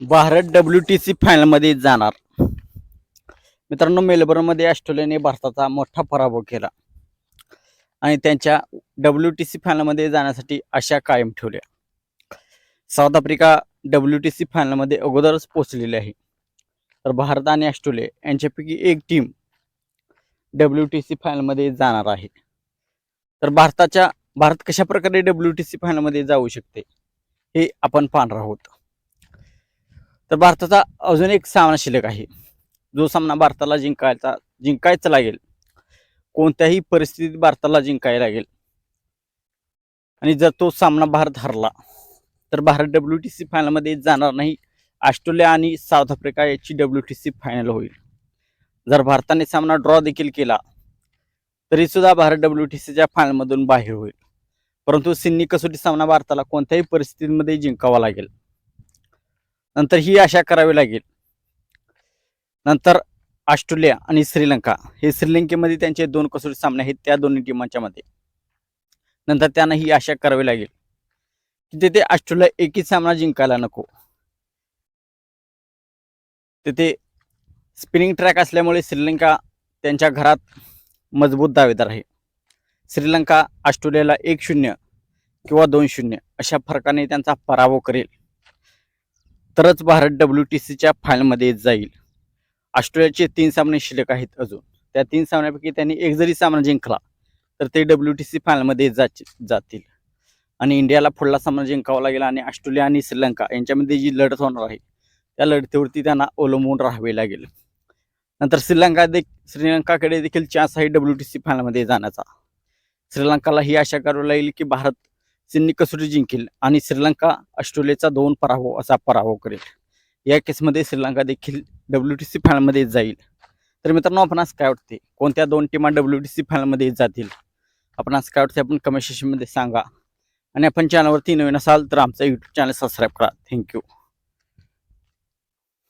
Bharat W T C फायनलमध्ये जाणार. मित्रांनो मेलबर्नमध्ये ऑस्ट्रेलियाने भारताचा मोठा पराभव केला. आणि त्यांच्या डब्ल्यू टी सी फायनलमध्ये जाण्यासाठी आशा कायम ठेवल्या. South Africa W T C फायनलमध्ये अगोदरच पोहोचलेली आहे. तर भारत आणि ऑस्ट्रेलिया यांच्यापैकी एक टीम डब्ल्यू टी सी फायनलमध्ये जाणार आहे. तर भारताच्या भारत कशा प्रकारे डब्ल्यू टी सी फायनलमध्ये जाऊ शकते हे आपण पाहणार आहोत. तर भारताचा अजून एक सामना शिल्लक आहे. जो सामना भारताला जिंकायचा जिंकायचा लागेल. कोणत्याही परिस्थितीत भारताला जिंकायला लागेल. आणि जर तो सामना भारत हरला तर भारत डब्ल्यू टी सी फायनलमध्ये जाणार नाही. ऑस्ट्रेलिया आणि साऊथ आफ्रिका याची डब्ल्यू टी सी फायनल होईल. जर भारताने सामना ड्रॉ देखील केला तरीसुद्धा भारत डब्ल्यू टी सीच्या फायनलमधून बाहेर होईल. परंतु सिन्नी कसोटी सामना भारताला कोणत्याही परिस्थितीमध्ये जिंकावा लागेल. नंतर ही आशा करावी लागेल. नंतर ऑस्ट्रेलिया आणि श्रीलंका हे श्रीलंकेमध्ये त्यांचे दोन कसोटी सामने आहेत त्या दोन्ही टीमांच्या मध्ये. नंतर त्यांना ही आशा करावी लागेल. की तिथे ऑस्ट्रेलिया एकच सामना जिंकायला नको. तिथे स्पिनिंग ट्रॅक असल्यामुळे श्रीलंका त्यांच्या घरात मजबूत दावेदार आहे. श्रीलंका ऑस्ट्रेलियाला एक शून्य किंवा दोन शून्य अशा फरकाने त्यांचा पराभव करेल. तरच भारत डब्ल्यू टी सीच्या फायनलमध्ये जाईल. ऑस्ट्रेलियाचे तीन सामने शिल्लक आहेत अजून. त्या तीन सामन्यापैकी त्यांनी एक जरी सामना जिंकला तर ते डब्ल्यू टी सी फायनलमध्ये जाच जातील. आणि इंडियाला पुढला सामना जिंकावा लागेल आणि ऑस्ट्रेलिया आणि श्रीलंका यांच्यामध्ये जी लढत होणार आहे त्या लढतीवरती त्यांना अवलंबून राहावे लागेल. नंतर श्रीलंका दे श्रीलंकाकडे देखील चान्स आहे डब्ल्यू टी सी फायनलमध्ये जाण्याचा. श्रीलंकाला ही आशा करावी लागेल की भारत सिडनी कसोटी जिंकेल आणि श्रीलंका ऑस्ट्रेलियाचा दोन पराभव असा पराभव करेल. या केसमध्ये श्रीलंका देखील डब्ल्यू टी सी फायनलमध्ये जाईल. तर मित्रांनो आपणास काय वाटते? कोणत्या दोन टीमा डब्ल्यू टी सी फायनलमध्ये जातील? आपणास काय वाटते? आपण कमेंट सेशनमध्ये सांगा. आणि आपण चॅनलवरती नवीन असाल तर आमचा यूट्यूब चॅनल सबस्क्राईब करा. Thank you